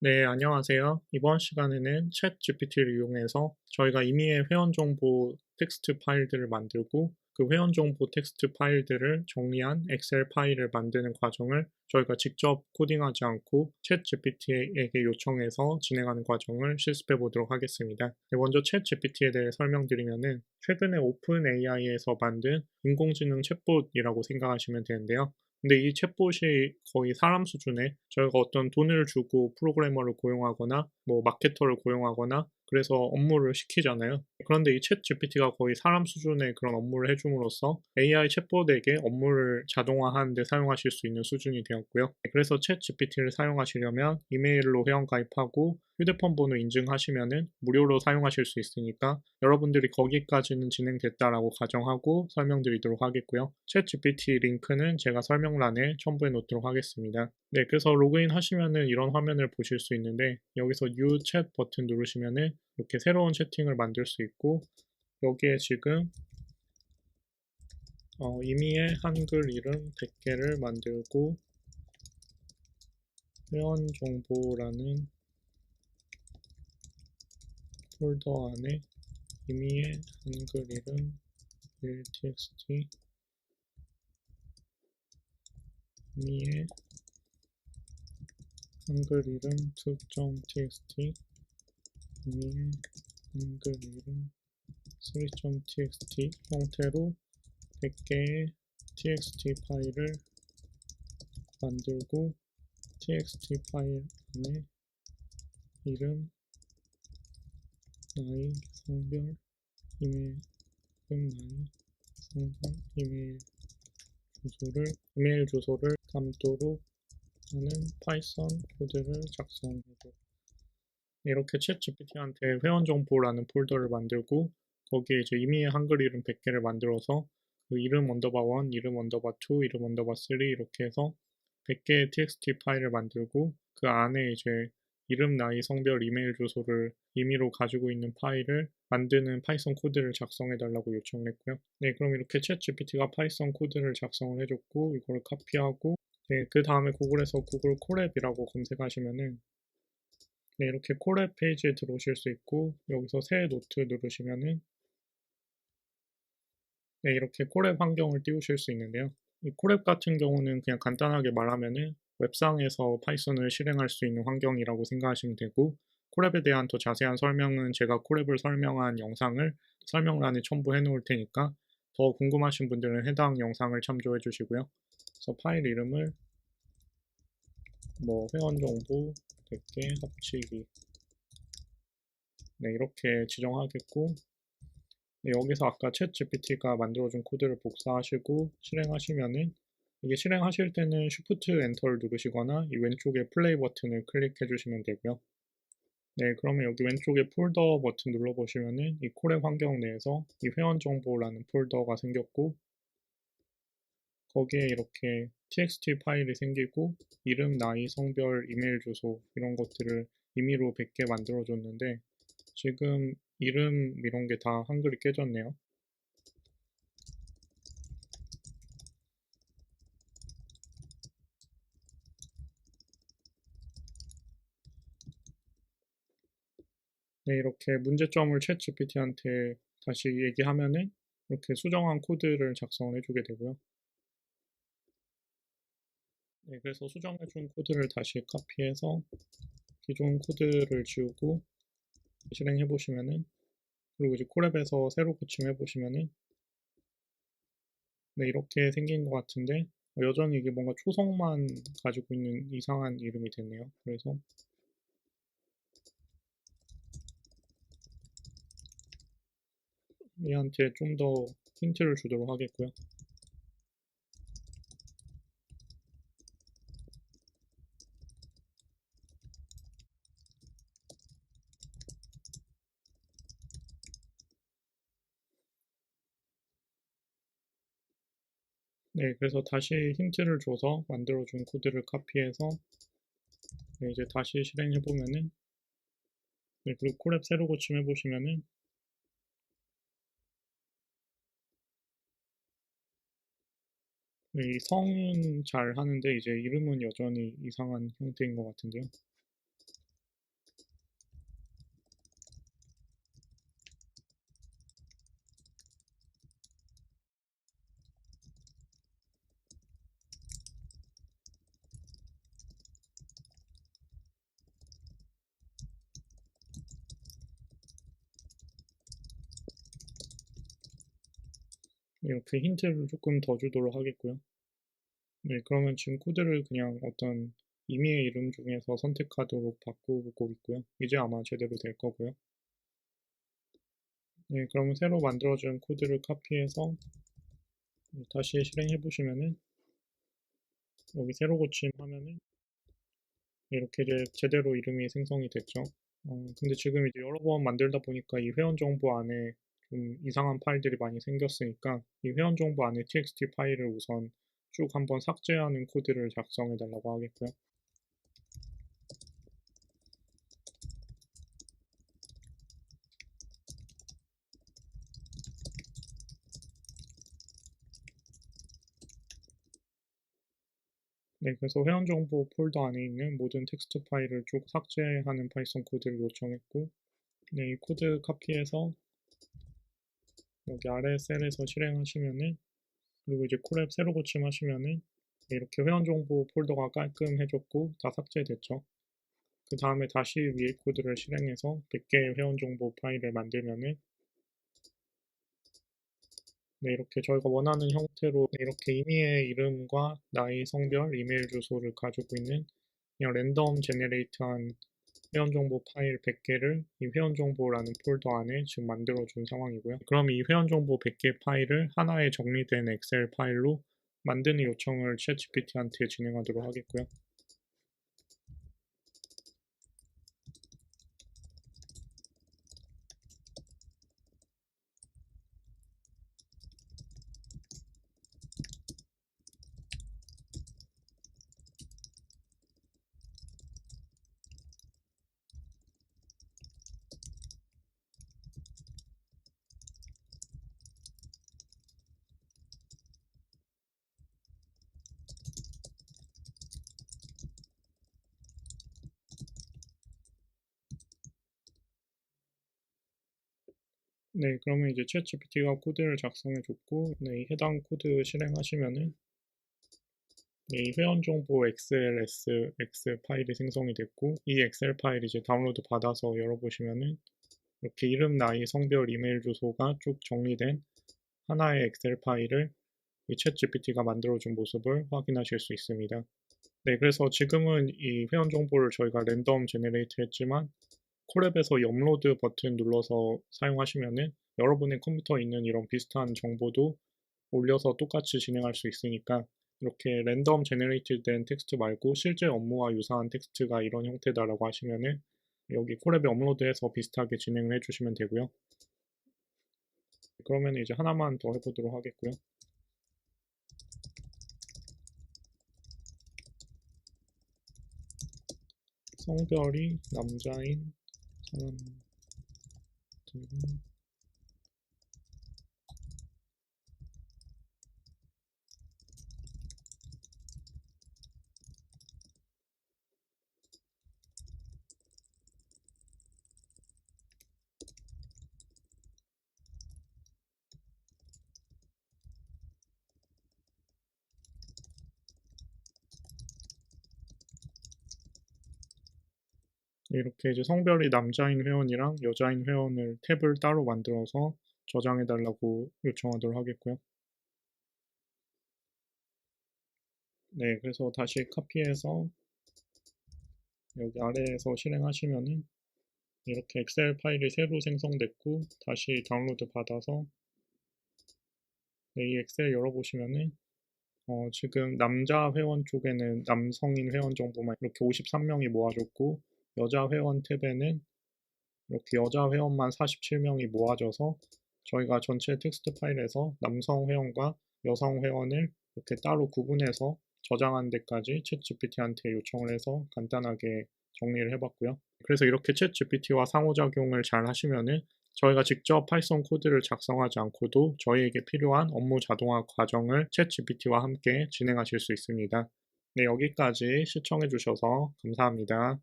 네, 안녕하세요. 이번 시간에는 챗 GPT를 이용해서 저희가 이미의 회원 정보 텍스트 파일들을 만들고 그 회원 정보 텍스트 파일들을 정리한 엑셀 파일을 만드는 과정을 저희가 직접 코딩하지 않고 챗 GPT에게 요청해서 진행하는 과정을 실습해 보도록 하겠습니다. 네, 먼저 챗 GPT에 대해 설명드리면은 최근에 오픈 AI에서 만든 인공지능 챗봇이라고 생각하시면 되는데요. 근데 이 챗봇이 거의 사람 수준의 저희가 어떤 돈을 주고 프로그래머를 고용하거나 뭐 마케터를 고용하거나 그래서 업무를 시키잖아요. 그런데 이 챗 GPT가 거의 사람 수준의 그런 업무를 해줌으로써 AI 챗봇에게 업무를 자동화하는 데 사용하실 수 있는 수준이 되었고요. 그래서 챗 GPT를 사용하시려면 이메일로 회원 가입하고 휴대폰 번호 인증하시면은 무료로 사용하실 수 있으니까 여러분들이 거기까지는 진행됐다라고 가정하고 설명드리도록 하겠고요. 챗 GPT 링크는 제가 설명란에 첨부해 놓도록 하겠습니다. 네, 그래서 로그인 하시면은 이런 화면을 보실 수 있는데 여기서 New Chat 버튼 누르시면은 이렇게 새로운 채팅을 만들 수 있고 여기에 지금 어, 이미의 한글 이름 100개를 만들고 회원 정보라는 폴더 안에 이미의 한글 이름 1txt 이미의 한글 이름 2.txt 이미의 한글 이름 3.txt 형태로 100개의 txt 파일을 만들고 txt 파일 안에 이름, 나이, 성별, 이메일, 이름, 나이, 성별, 이메일 주소를 이메일 주소를 담도록 하는 파이썬 코드를 작성하고 이렇게 챗 GPT한테 회원 정보라는 폴더를 만들고 거기에 이제 이미의 한글 이름 100개를 만들어서 그 이름 언더바 1, 이름 언더바 2, 이름 언더바 3 이렇게 해서 100개의 txt 파일을 만들고 그 안에 이제 이름, 나이, 성별, 이메일 주소를 임의로 가지고 있는 파일을 만드는 파이썬 코드를 작성해 달라고 요청을 했고요. 네, 그럼 이렇게 챗 GPT가 파이썬 코드를 작성을 해줬고 이걸 카피하고 네, 그 다음에 구글에서 구글 콜앱이라고 검색하시면은 네, 이렇게 콜앱 페이지에 들어오실 수 있고 여기서 새 노트 누르시면은 네, 이렇게 콜앱 환경을 띄우실 수 있는데요. 이 콜앱 같은 경우는 그냥 간단하게 말하면은 웹상에서 파이썬을 실행할 수 있는 환경이라고 생각하시면 되고 콜앱에 대한 더 자세한 설명은 제가 콜앱을 설명한 영상을 설명란에 첨부해 놓을 테니까 더 궁금하신 분들은 해당 영상을 참조해 주시고요. 그래서 파일 이름을 뭐 회원 정보 100개 합치기 네 이렇게 지정하겠고 네, 여기서 아까 챗 GPT가 만들어준 코드를 복사하시고 실행하시면은 이게 실행하실 때는 Shift 엔터를 누르시거나 이 왼쪽에 플레이 버튼을 클릭해 주시면 되고요. 네, 그러면 여기 왼쪽에 폴더 버튼 눌러보시면은 이 콜앱 환경 내에서 이 회원 정보라는 폴더가 생겼고 거기에 이렇게 txt 파일이 생기고 이름, 나이, 성별, 이메일 주소 이런 것들을 임의로 100개 만들어 줬는데 지금 이름 이런 게 다 한글이 깨졌네요. 네, 이렇게 문제점을 챗 GPT한테 다시 얘기하면은 이렇게 수정한 코드를 작성을 해주게 되고요. 네, 그래서 수정해준 코드를 다시 카피해서 기존 코드를 지우고 실행해 보시면은 그리고 이제 콜앱에서 새로 고침해 보시면은 네 이렇게 생긴 것 같은데 여전히 이게 뭔가 초성만 가지고 있는 이상한 이름이 됐네요. 그래서 얘한테 좀 더 힌트를 주도록 하겠고요. 네, 그래서 다시 힌트를 줘서 만들어준 코드를 카피해서 네, 이제 다시 실행해 보면은 네, 그리고 콜앱 새로 고침해 보시면은 네, 이 성은 잘 하는데 이제 이름은 여전히 이상한 형태인 것 같은데요. 이렇게 힌트를 조금 더 주도록 하겠고요. 네, 그러면 지금 코드를 그냥 어떤 임의의 이름 중에서 선택하도록 바꾸고 있고요. 이제 아마 제대로 될 거고요. 네, 그러면 새로 만들어준 코드를 카피해서 다시 실행해 보시면은 여기 새로 고침 하면은 이렇게 이제 제대로 이름이 생성이 됐죠. 어, 근데 지금 이제 여러 번 만들다 보니까 이 회원 정보 안에 좀 이상한 파일들이 많이 생겼으니까 이 회원 정보 안에 txt 파일을 우선 쭉 한번 삭제하는 코드를 작성해 달라고 하겠고요. 네, 그래서 회원 정보 폴더 안에 있는 모든 텍스트 파일을 쭉 삭제하는 파이썬 코드를 요청했고 네, 이 코드 카피해서 여기 아래 셀에서 실행하시면은 그리고 이제 콜앱 새로 고침하시면은 이렇게 회원 정보 폴더가 깔끔해졌고 다 삭제됐죠. 그 다음에 다시 위에 코드를 실행해서 100개의 회원 정보 파일을 만들면은 네, 이렇게 저희가 원하는 형태로 이렇게 임의의 이름과 나이, 성별, 이메일 주소를 가지고 있는 그냥 랜덤 제네레이트한 회원정보 파일 100개를 이 회원정보라는 폴더 안에 지금 만들어 준 상황이고요. 그럼 이 회원정보 100개 파일을 하나의 정리된 엑셀 파일로 만드는 요청을 챗GPT한테 진행하도록 하겠고요. 네, 그러면 이제 챗GPT가 코드를 작성해 줬고, 네, 해당 코드 실행하시면은, 네, 이 회원 정보 XLS X 파일이 생성이 됐고, 이 엑셀 파일 이제 다운로드 받아서 열어보시면은, 이렇게 이름, 나이, 성별, 이메일 주소가 쭉 정리된 하나의 엑셀 파일을 이 챗GPT가 만들어준 모습을 확인하실 수 있습니다. 네, 그래서 지금은 이 회원 정보를 저희가 랜덤 제네레이트 했지만, 콜앱에서 이 업로드 버튼 눌러서 사용하시면은 여러분의 컴퓨터에 있는 이런 비슷한 정보도 올려서 똑같이 진행할 수 있으니까 이렇게 랜덤 제네레이트 된 텍스트 말고 실제 업무와 유사한 텍스트가 이런 형태다라고 하시면은 여기 콜앱에 업로드해서 비슷하게 진행을 해주시면 되고요. 그러면 이제 하나만 더 해보도록 하겠고요. 성별이 남자인 사 이렇게 이제 성별이 남자인 회원이랑 여자인 회원을 탭을 따로 만들어서 저장해 달라고 요청하도록 하겠고요. 네, 그래서 다시 카피해서 여기 아래에서 실행하시면은 이렇게 엑셀 파일이 새로 생성됐고 다시 다운로드 받아서 네, 이 엑셀 열어보시면은 어, 지금 남자 회원 쪽에는 남성인 회원 정보만 이렇게 53명이 모아졌고 여자 회원 탭에는 이렇게 여자 회원만 47명이 모아져서 저희가 전체 텍스트 파일에서 남성 회원과 여성 회원을 이렇게 따로 구분해서 저장한 데까지 챗 GPT한테 요청을 해서 간단하게 정리를 해봤고요. 그래서 이렇게 챗 GPT와 상호작용을 잘 하시면은 저희가 직접 파이썬 코드를 작성하지 않고도 저희에게 필요한 업무 자동화 과정을 챗 GPT와 함께 진행하실 수 있습니다. 네, 여기까지 시청해주셔서 감사합니다.